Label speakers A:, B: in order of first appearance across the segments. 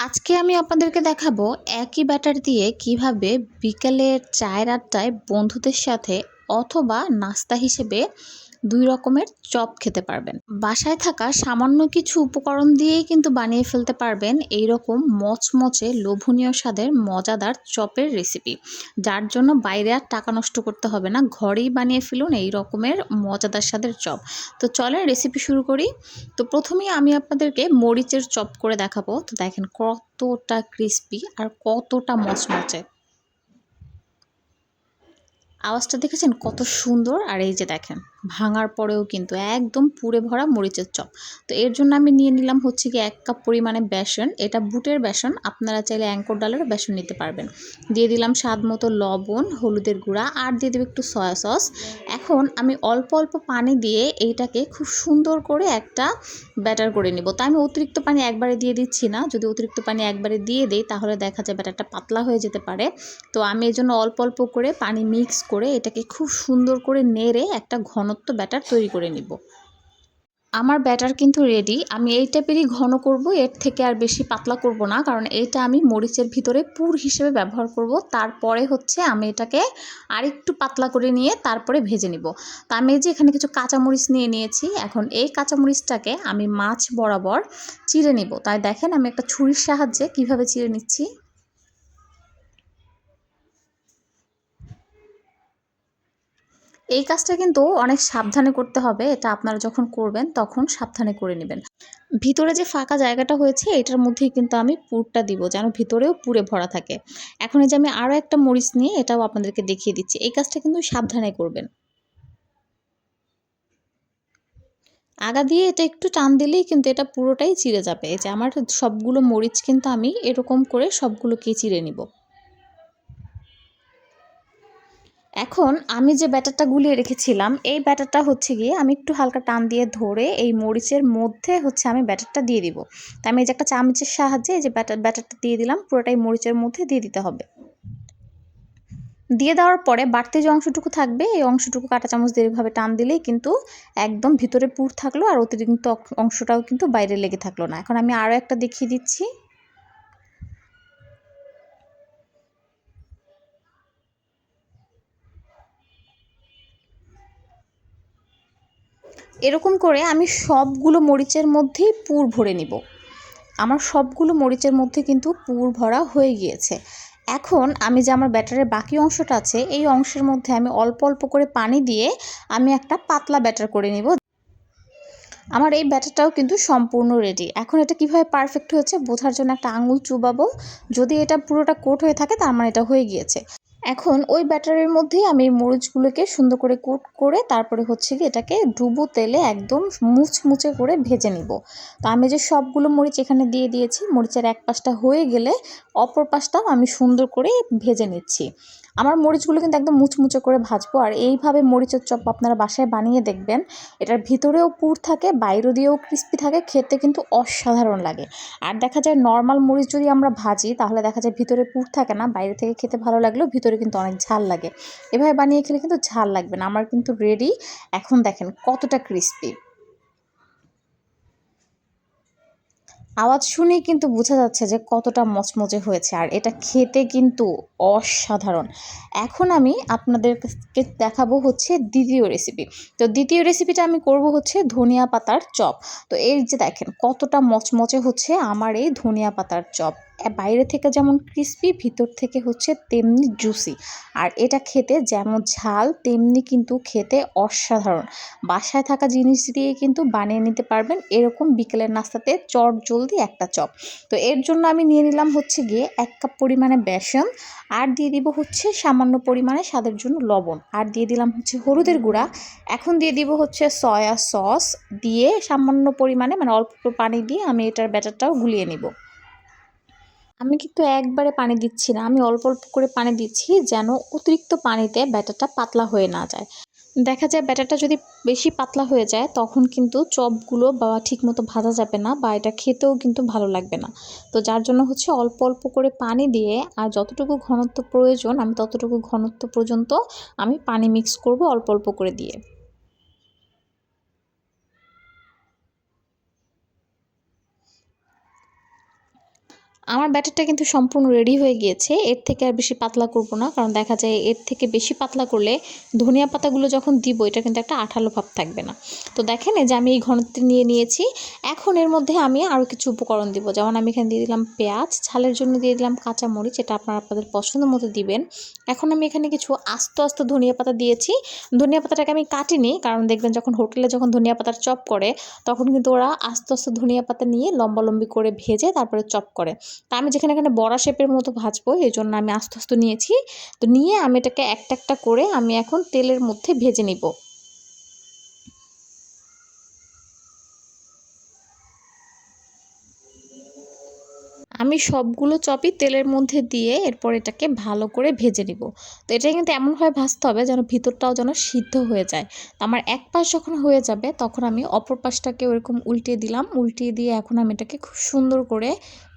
A: আজকে আমি আপনাদেরকে দেখাবো একই ব্যাটার দিয়ে কীভাবে বিকেলের চায়ের আড্ডায় বন্ধুদের সাথে অথবা নাস্তা হিসেবে দুই রকমের চপ খেতে পারবেন। বাসায় থাকা সামান্য কিছু উপকরণ দিয়েই কিন্তু বানিয়ে ফেলতে পারবেন এই রকম মচমচে লোভনীয় স্বাদের মজাদার চপের রেসিপি যার জন্য বাইরে আর টাকা নষ্ট করতে হবে না, ঘরেই বানিয়ে ফেলুন এই রকমের মজাদার স্বাদের চপ। তো চলেন রেসিপি শুরু করি। তো প্রথমেই আমি আপনাদেরকে মরিচের চপ করে দেখাবো। তো দেখেন কতটা ক্রিস্পি আর কতটা মচমচে। আওয়াজটা দেখেছেন কত সুন্দর? আর এই যে দেখেন। ভাঙার পরেও কিন্তু একদম পুড়ে ভরা মরিচের চপ। তো এর জন্য আমি নিয়ে নিলাম হচ্ছে কি এক কাপ পরিমাণে বেসন। এটা বুটের বেসন, আপনারা চাইলে অ্যাঙ্কর ডালেরও বেসন নিতে পারবেন। দিয়ে দিলাম স্বাদ মতো লবণ, হলুদের গুঁড়া, আর দিয়ে দেবো একটু সয়া সস। এখন আমি অল্প অল্প পানি দিয়ে এইটাকে খুব সুন্দর করে একটা ব্যাটার করে নিব। তো আমি অতিরিক্ত পানি একবারে দিয়ে দিচ্ছি না। যদি অতিরিক্ত পানি একবারে দিয়ে দিই, তাহলে দেখা যায় ব্যাটারটা পাতলা হয়ে যেতে পারে। তো আমি এই জন্য অল্প অল্প করে পানি মিক্স করে এটাকে খুব সুন্দর করে নেড়ে একটা ঘনত্ব ব্যাটার তৈরি করে নিব। আমার ব্যাটার কিন্তু রেডি আমি এই টাইপেরই ঘন করব, এর থেকে আর বেশি পাতলা করব না, কারণ এইটা আমি মরিচের ভিতরে পুর হিসেবে ব্যবহার করব, তারপরে হচ্ছে আমি এটাকে আরেকটু পাতলা করে নিয়ে তারপরে ভেজে নিব। তা আমি যে এখানে কিছু কাঁচামরিচ নিয়ে নিয়েছি, এখন এই কাঁচামরিচটাকে আমি মাছ বরাবর চিড়ে নিব। তাই দেখেন আমি একটা ছুরির সাহায্যে কীভাবে চিড়ে নিচ্ছি। এই কাজটা কিন্তু অনেক সাবধানে করতে হবে। এটা আপনারা যখন করবেন তখন সাবধানে করে নেবেন। ভিতরে যে ফাঁকা জায়গাটা হয়েছে, এটার মধ্যেই কিন্তু আমি পুরটা দিব যেন ভিতরেও পুরে ভরা থাকে। এখন এই যে আমি আরও একটা মরিচ নিয়ে এটাও আপনাদেরকে দেখিয়ে দিচ্ছি। এই কাজটা কিন্তু সাবধানে করবেন। আগা দিয়ে এটা একটু টান দিলেই কিন্তু এটা পুরোটাই চিড়ে যাবে। যে আমার সবগুলো মরিচ কিন্তু আমি এরকম করে সবগুলোকে চিড়ে নিব। এখন আমি যে ব্যাটারটা গুলিয়ে রেখেছিলাম, এই ব্যাটারটা হচ্ছে গিয়ে আমি একটু হালকা টান দিয়ে ধরে এই মরিচের মধ্যে হচ্ছে আমি ব্যাটারটা দিয়ে দিব। তো আমি এই যে একটা চামচের সাহায্যে এই যে ব্যাটার, ব্যাটারটা দিয়ে দিলাম, পুরোটাই মরিচের মধ্যে দিয়ে দিতে হবে। দিয়ে দেওয়ার পরে বাড়তি যে অংশটুকু থাকবে, এই অংশটুকু কাঁটা চামচ দিয়ে এভাবে টান দিলেই কিন্তু একদম ভিতরে পুর থাকল আর অতিরিক্ত অংশটাও কিন্তু বাইরে লেগে থাকল না। এখন আমি আরও একটা দেখিয়ে দিচ্ছি। এরকম করে আমি সবগুলো মরিচের মধ্যেই পুর ভরে নিব। আমার সবগুলো মরিচের মধ্যে কিন্তু পুর ভরা হয়ে গিয়েছে। এখন আমি যে আমার ব্যাটারের বাকি অংশটা আছে, এই অংশের মধ্যে আমি অল্প অল্প করে পানি দিয়ে আমি একটা পাতলা ব্যাটার করে নিব। আমার এই ব্যাটারটাও কিন্তু সম্পূর্ণ রেডি এখন এটা কীভাবে পারফেক্ট হয়েছে, বোঝার জন্য একটা আঙুল চুবাবো। যদি এটা পুরোটা কোট হয়ে থাকে, তার মানে এটা হয়ে গিয়েছে। এখন ওই ব্যাটারের মধ্যেই আমি মরিচগুলোকে সুন্দর করে কুট করে তারপরে হচ্ছে কি এটাকে ডুবো তেলে একদম মুচমুচে করে ভেজে নিব। তো আমি যে সবগুলো মরিচ এখানে দিয়ে দিয়েছি, মরিচের এক পাশটা হয়ে গেলে অপর পাশটাও আমি সুন্দর করে ভেজে নিচ্ছি। আমার মরিচগুলো কিন্তু একদম মুচমুচে করে ভাজবো আর এইভাবে মরিচের চপ আপনারা বাসায় বানিয়ে দেখবেন, এটার ভিতরেও পুর থাকে বাইরে দিয়েও ক্রিস্পি থাকে, খেতে কিন্তু অসাধারণ লাগে। আর দেখা যায় নর্মাল মরিচ যদি আমরা ভাজি তাহলে দেখা যায় ভিতরে পুর থাকে না, বাইরে থেকে খেতে ভালো লাগলেও ভিতরে কিন্তু অনেক ঝাল লাগে। এভাবে বানিয়ে খেলে কিন্তু ঝাল লাগবে না। আমার কিন্তু রেডি এখন দেখেন কতটা ক্রিস্পি আওয়াজ শুনেই কিন্তু বোঝা যাচ্ছে যে কতটা মচমচে হয়েছে। আর এটা খেতে কিন্তু অসাধারণ। এখন আমি আপনাদেরকে দেখাবো হচ্ছে দ্বিতীয় রেসিপি তো দ্বিতীয় রেসিপিটা আমি করব হচ্ছে ধনিয়া পাতার চপ। তো এই যে দেখেন, কতটা মচমচে হচ্ছে আমার এই ধনিয়া পাতার চপ। বাইরে থেকে যেমন ক্রিস্পি ভিতর থেকে হচ্ছে তেমনি জুসি আর এটা খেতে যেমন ঝাল, তেমনি কিন্তু খেতে অসাধারণ। বাসায় থাকা জিনিস দিয়ে কিন্তু বানিয়ে নিতে পারবেন এরকম বিকেলের নাস্তাতে চট জলদি একটা চপ। তো এর জন্য আমি নিয়ে নিলাম হচ্ছে গিয়ে এক কাপ পরিমাণে বেসন আর দিয়ে দিব হচ্ছে সামান্য পরিমাণে স্বাদের জন্য লবণ। আর দিয়ে দিলাম হচ্ছে হলুদের গুঁড়া। এখন দিয়ে দিব হচ্ছে সয়া সস। দিয়ে সামান্য পরিমাণে মানে অল্প পানি দিয়ে আমি এটার ব্যাটারটাও গুলিয়ে নিব। আমি কিন্তু একবারে পানি দিচ্ছি না। আমি অল্প অল্প করে পানি দিচ্ছি যেন অতিরিক্ত পানিতে ব্যাটারটা পাতলা হয়ে না যায়। দেখা যায় ব্যাটারটা যদি বেশি পাতলা হয়ে যায়, তখন কিন্তু চপগুলো বা ঠিকমতো ভাজা যাবে না বা এটা খেতেও কিন্তু ভালো লাগবে না। তো যার জন্য হচ্ছে অল্প অল্প করে পানি দিয়ে আর যতটুকু ঘনত্ব প্রয়োজন, আমি ততটুকু ঘনত্ব পর্যন্ত আমি পানি মিক্স করব অল্প অল্প করে দিয়ে। আমার ব্যাটারটা কিন্তু সম্পূর্ণ রেডি হয়ে গিয়েছে। এর থেকে আর বেশি পাতলা করব না, কারণ দেখা যায় এর থেকে বেশি পাতলা করলে ধনিয়া পাতাগুলো যখন দিব, এটা কিন্তু একটা আঠালো ভাব থাকবে না। তো দেখেন যে আমি এই ঘনত্ব নিয়ে নিয়েছি, এখন এর মধ্যে আমি আরও কিছু উপকরণ দিব। যেমন আমি এখানে দিয়ে দিলাম পেঁয়াজ ছালের জন্য দিয়ে দিলাম কাঁচা মরিচ এটা আপনারা আপনাদের পছন্দ মতো দিবেন। এখন আমি এখানে কিছু আস্ত আস্ত ধনিয়া পাতা দিয়েছি। ধনিয়া পাতাটাকে আমি কাটিনি, কারণ দেখবেন যখন হোটেলে যখন ধনিয়া পাতার চপ করে, তখন কিন্তু ওরা আস্তে আস্তে ধনিয়া পাতা নিয়ে লম্বা লম্বি করে ভেজে তারপরে চপ করে। তা আমি যেখানে এখানে বড়া শেপের মতো ভাজবো, এই জন্য আমি আস্তে আস্তে নিয়েছি। তো নিয়ে আমি এটাকে একটা একটা করে আমি এখন তেলের মধ্যে ভেজে নিব। আমি সবগুলো চপই তেলের মধ্যে দিয়ে এরপর এটাকে ভালো করে ভেজে নিব। তো এটা কিন্তু এমনভাবে ভাজতে হবে যেন ভিতরটাও যেন সিদ্ধ হয়ে যায়। তো আমার এক পাশ যখন হয়ে যাবে তখন আমি অপর পাশটাকে ওরকম উল্টিয়ে দিলাম। উল্টিয়ে দিয়ে এখন আমি এটাকে খুব সুন্দর করে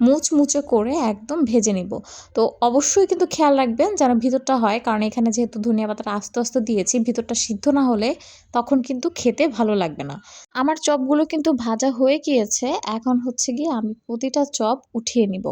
A: মুচমুচে করে একদম ভেজে নিব। তো অবশ্যই কিন্তু খেয়াল রাখবেন যেন ভিতরটা হয়। কারণ এখানে যেহেতু ধনিয়া পাতাটা আস্তে আস্তে দিয়েছি, ভিতরটা সিদ্ধ না হলে তখন কিন্তু খেতে ভালো লাগবে না। আমার চপগুলো কিন্তু ভাজা হয়ে গিয়েছে, এখন হচ্ছে গিয়ে আমি প্রতিটা চপ উঠিয়ে নিব।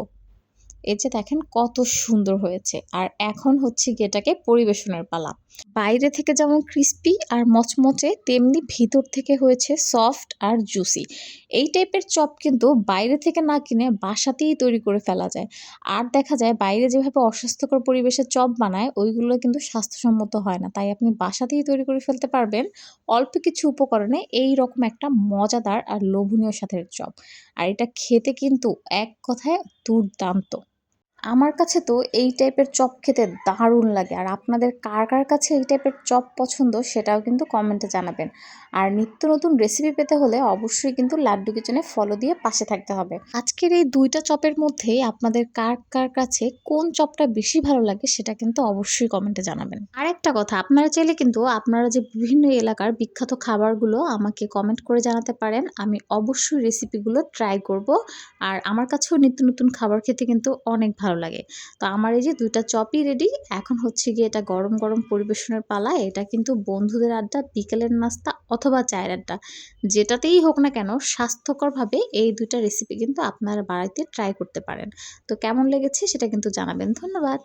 A: এই যে দেখেন কত সুন্দর হয়েছে, আর এখন হচ্ছে গিয়ে এটাকে পরিবেশনের পালা। বাইরে থেকে যেমন ক্রিস্পি আর মচমচে, তেমনি ভিতর থেকে হয়েছে সফট আর জুসি এই টাইপের চপ কিন্তু বাইরে থেকে না কিনে বাসাতেই তৈরি করে ফেলা যায়। আর দেখা যায় বাইরে যেভাবে অস্বাস্থ্যকর পরিবেশে চপ বানায়, ওইগুলো কিন্তু স্বাস্থ্যসম্মত হয় না। তাই আপনি বাসাতেই তৈরি করে ফেলতে পারবেন অল্প কিছু উপকরণে এই রকম একটা মজাদার আর লোভনীয় স্বাদের চপ। আর এটা খেতে কিন্তু এক কথায় দুর্দান্ত। আমার কাছে তো এই টাইপের চপ খেতে দারুণ লাগে। আর আপনাদের কার কার কাছে এই টাইপের চপ পছন্দ সেটাও কিন্তু কমেন্টে জানাবেন। আর নিত্য নতুন রেসিপি পেতে হলে অবশ্যই কিন্তু লাড্ডু কিচেনে ফলো দিয়ে পাশে থাকতে হবে। আজকের এই দুইটা চপের মধ্যেই আপনাদের কার কার কাছে কোন চপটা বেশি ভালো লাগে সেটা কিন্তু অবশ্যই কমেন্টে জানাবেন। আর একটা কথা, আপনারা চাইলে কিন্তু আপনারা যে বিভিন্ন এলাকার বিখ্যাত খাবারগুলো আমাকে কমেন্ট করে জানাতে পারেন। আমি অবশ্যই রেসিপিগুলো ট্রাই করব। আর আমার কাছেও নিত্য নতুন খাবার খেতে কিন্তু অনেক ভালো লাগে। তো আমার এই যে দুইটা চপই রেডি এখন হচ্ছে গিয়ে এটা গরম গরম পরিবেশনের পালা, এটা কিন্তু বন্ধুদের আড্ডা, বিকেলের নাস্তা অথবা চায়ের আড্ডা। যেটাতেই হোক না কেন, স্বাস্থ্যকরভাবে এই দুইটা রেসিপি কিন্তু আপনারা বাড়িতে ট্রাই করতে পারেন। তো কেমন লেগেছে সেটা কিন্তু জানাবেন। ধন্যবাদ।